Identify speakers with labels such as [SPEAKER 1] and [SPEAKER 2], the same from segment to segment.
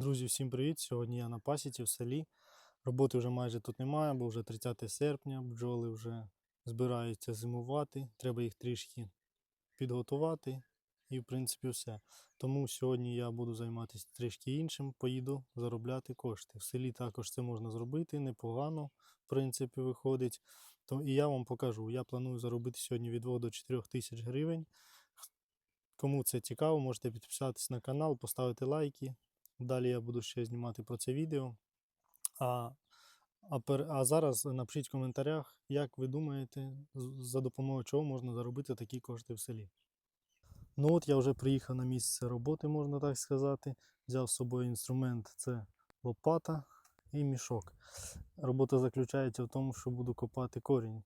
[SPEAKER 1] Друзі, всім привіт! Сьогодні я на пасіці в селі. Роботи вже майже тут немає, бо вже 30 серпня, бджоли вже збираються зимувати. Треба їх трішки підготувати і, в принципі, все. Тому сьогодні я буду займатися трішки іншим, поїду заробляти кошти. В селі також це можна зробити, непогано, в принципі, виходить. То і я вам покажу. Я планую заробити сьогодні від 2 до 4 тисяч гривень. Кому це цікаво, можете підписатись на канал, поставити лайки. Далі я буду ще знімати про це відео. А, а, пер, а зараз напишіть в коментарях, як ви думаєте, за допомогою чого можна заробити такі кошти в селі. Ну от я вже приїхав на місце роботи, можна так сказати. Взяв з собою інструмент це лопата і мішок. Робота заключається в тому, що буду копати корінь.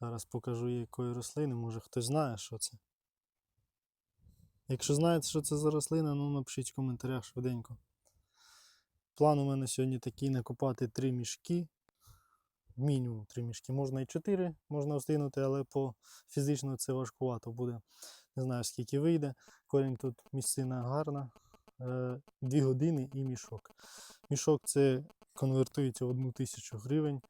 [SPEAKER 1] Зараз покажу якої рослини, може хтось знає, що це. Якщо знаєте, що це за рослина, ну напишіть в коментарях швиденько. План у мене сьогодні такий накопати три мішки. Мінімум три мішки. Можна і чотири, можна встигнути, але по фізично це важкувато буде. Не знаю скільки вийде. Корінь тут місцина гарна. Е, Дві години і мішок. Мішок це конвертується в одну тисячу гривень.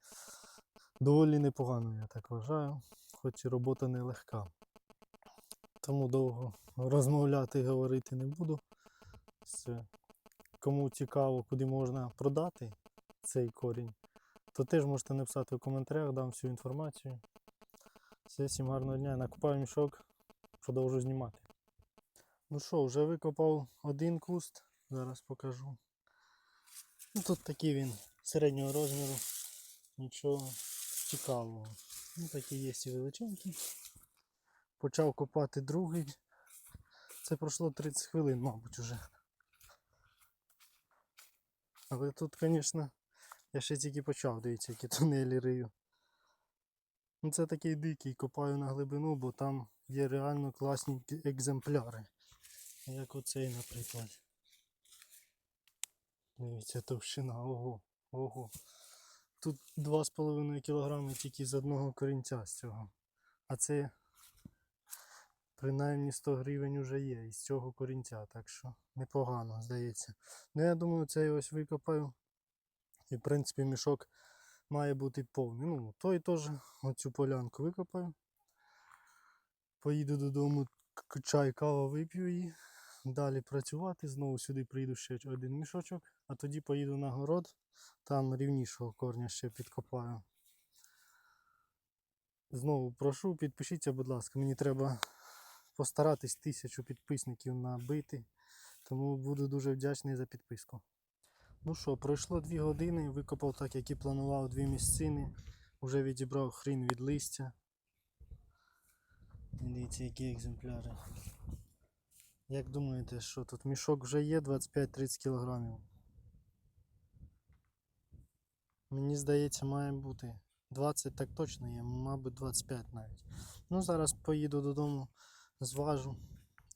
[SPEAKER 1] Доволі непогано, я так вважаю, хоч і робота нелегка. Тому довго розмовляти і говорити не буду. Все. Кому цікаво, куди можна продати цей корінь, то теж можете написати в коментарях, дам всю інформацію. Все, всім гарного дня. Накопаю мішок, продовжу знімати. Ну що, вже викопав один куст, зараз покажу. Ну, тут такий він середнього розміру, нічого цікавого. Ну, такі є і величенькі. Почав копати другий. Це пройшло 30 хвилин, мабуть, уже. Але тут, звісно, я ще тільки почав, дивіться, які тунелі рию. Ну, це такий дикий, копаю на глибину, бо там є реально класні екземпляри. Як оцей, наприклад. Дивіться, товщина, ого, ого. Тут 2,5 кг тільки з одного корінця з цього. А це принаймні 100 гривень вже є із цього корінця, так що непогано, здається. Ну я думаю, цей ось викопаю. І в принципі мішок має бути повний. Ну, той теж оцю полянку викопаю. Поїду додому, чай, кава вип'ю і далі працювати. Знову сюди прийду ще один мішочок, а тоді поїду на город, там рівнішого корня ще підкопаю. Знову прошу, підпишіться, будь ласка, мені треба постаратись тисячу підписників набити, тому буду дуже вдячний за підписку. Ну що, пройшло дві години, викопав так, як і планував, дві місцини. Уже відібрав хрін від листя. Дивіться, які екземпляри. Як думаєте, що тут мішок вже є 25-30 кілограмів? Мені здається, має бути 20 так точно є, мабуть 25 навіть. Ну, зараз поїду додому, зважу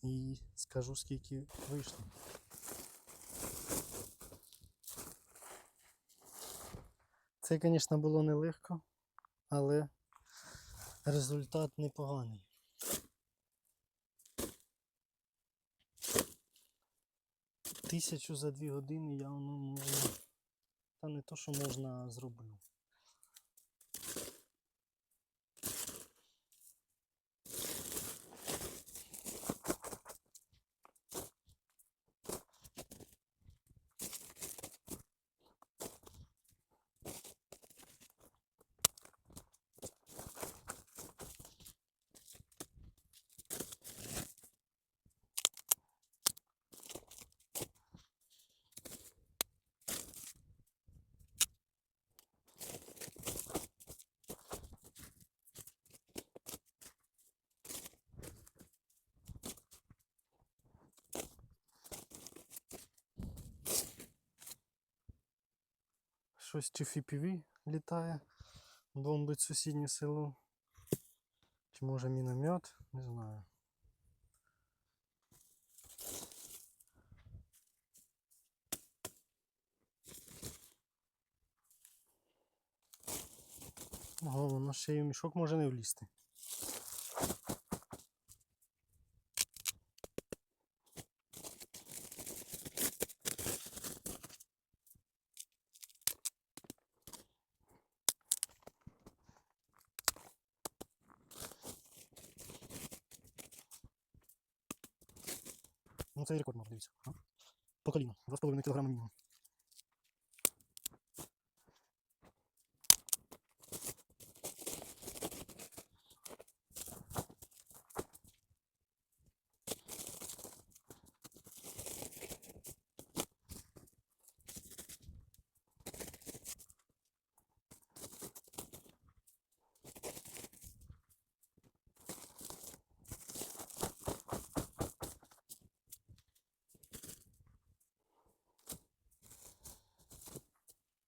[SPEAKER 1] і скажу, скільки вийшло. Це, звісно, було нелегко, але результат непоганий. Тисячу за дві години явно можна. Та не то, що можна, зроблю. Щось чи FPV літає, бомбить сусіднє село. Чи може міномет, не знаю. Ого, воно ще й в мішок може не влізти. Це рекорд, може, дивіться. По коліна, 2,5 кг мінімум.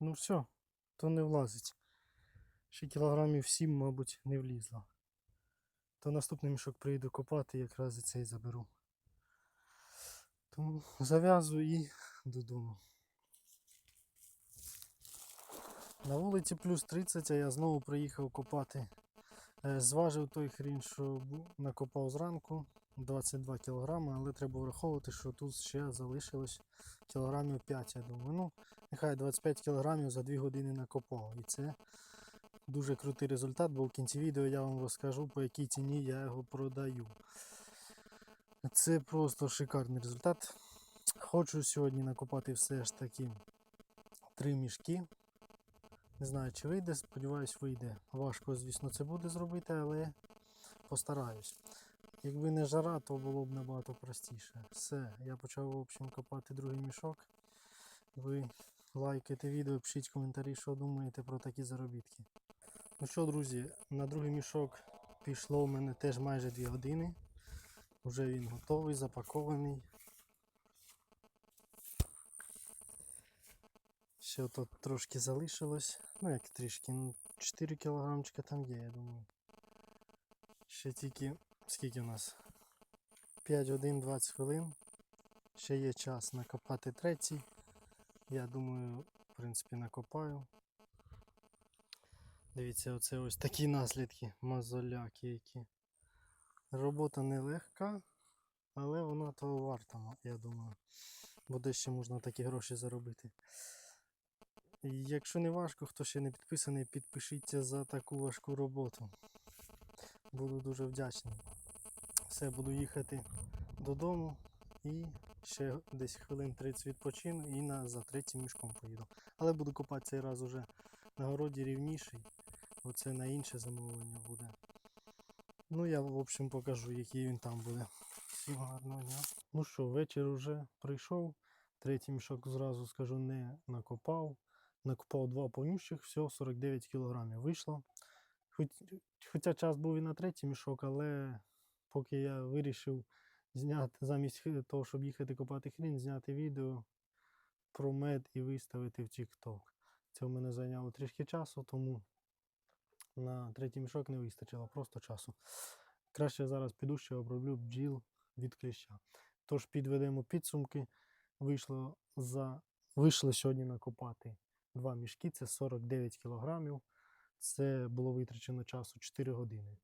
[SPEAKER 1] Ну все, то не влазить. Ще кілограмів 7, мабуть, не влізло. То наступний мішок прийду копати, якраз і цей заберу. Тому зав'язую і додому. На вулиці плюс 30, а я знову приїхав копати. Е, Зважив той хрін, що накопав зранку 22 кг, але треба враховувати, що тут ще залишилось кілограмів 5, я думаю. Ну, нехай 25 кг за 2 години накопав. І це дуже крутий результат, бо в кінці відео я вам розкажу, по якій ціні я його продаю. Це просто шикарний результат. Хочу сьогодні накопати все ж таки три мішки. Не знаю, чи вийде, сподіваюсь, вийде. Важко, звісно, це буде зробити, але постараюсь. Якби не жара, то було б набагато простіше. Все, я почав, в общем, копати другий мішок. Ви лайкайте відео, пишіть коментарі, що думаєте про такі заробітки. Ну що, друзі, на другий мішок пішло у мене теж майже 2 години. Вже він готовий, запакований. Ще тут трошки залишилось. Ну як трішки, ну 4 кілограмчика там є, я думаю. Ще тільки скільки у нас? 5 годин 20 хвилин. Ще є час накопати третій. Я думаю, в принципі, накопаю. Дивіться, оце ось такі наслідки, мозоляки які. Робота нелегка, але вона того варта, я думаю. Буде ще можна такі гроші заробити. Якщо не важко, хто ще не підписаний, підпишіться за таку важку роботу. Буду дуже вдячний. Все, буду їхати додому і ще десь хвилин 30 відпочину і на, за третім мішком поїду. Але буду копати цей раз уже на городі рівніший. Оце на інше замовлення буде. Ну я в общем покажу, який він там буде. Всім гарного дня. Ну що, вечір уже прийшов. Третій мішок зразу скажу не накопав. Накопав два повнющих, всього 49 кілограмів вийшло. Хоч, хоча час був і на третій мішок, але поки я вирішив зняти замість того, щоб їхати копати хрін, зняти відео про мед і виставити в TikTok. Це в мене зайняло трішки часу, тому на третій мішок не вистачило, просто часу. Краще зараз піду ще оброблю бджіл від кліща. Тож підведемо підсумки. Вийшло, за... Вийшло сьогодні накопати два мішки, це 49 кілограмів. Це було витрачено часу 4 години.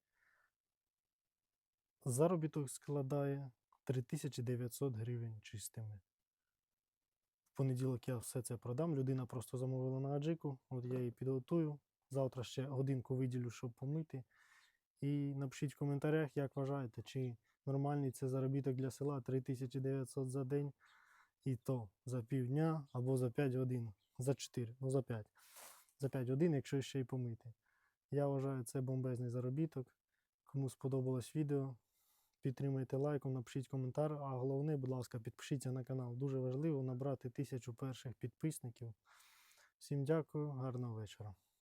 [SPEAKER 1] Заробіток складає 3900 гривень чистими. В понеділок я все це продам. Людина просто замовила на аджику. От я її підготую. Завтра ще годинку виділю, щоб помити. І напишіть в коментарях, як вважаєте, чи нормальний це заробіток для села 3900 за день, і то за півдня або за 5 годин. За 4, ну за 5. За 5 годин, якщо ще й помити. Я вважаю, це бомбезний заробіток. Кому сподобалось відео, підтримайте лайком, напишіть коментар. А головне, будь ласка, підпишіться на канал. Дуже важливо набрати тисячу перших підписників. Всім дякую, гарного вечора.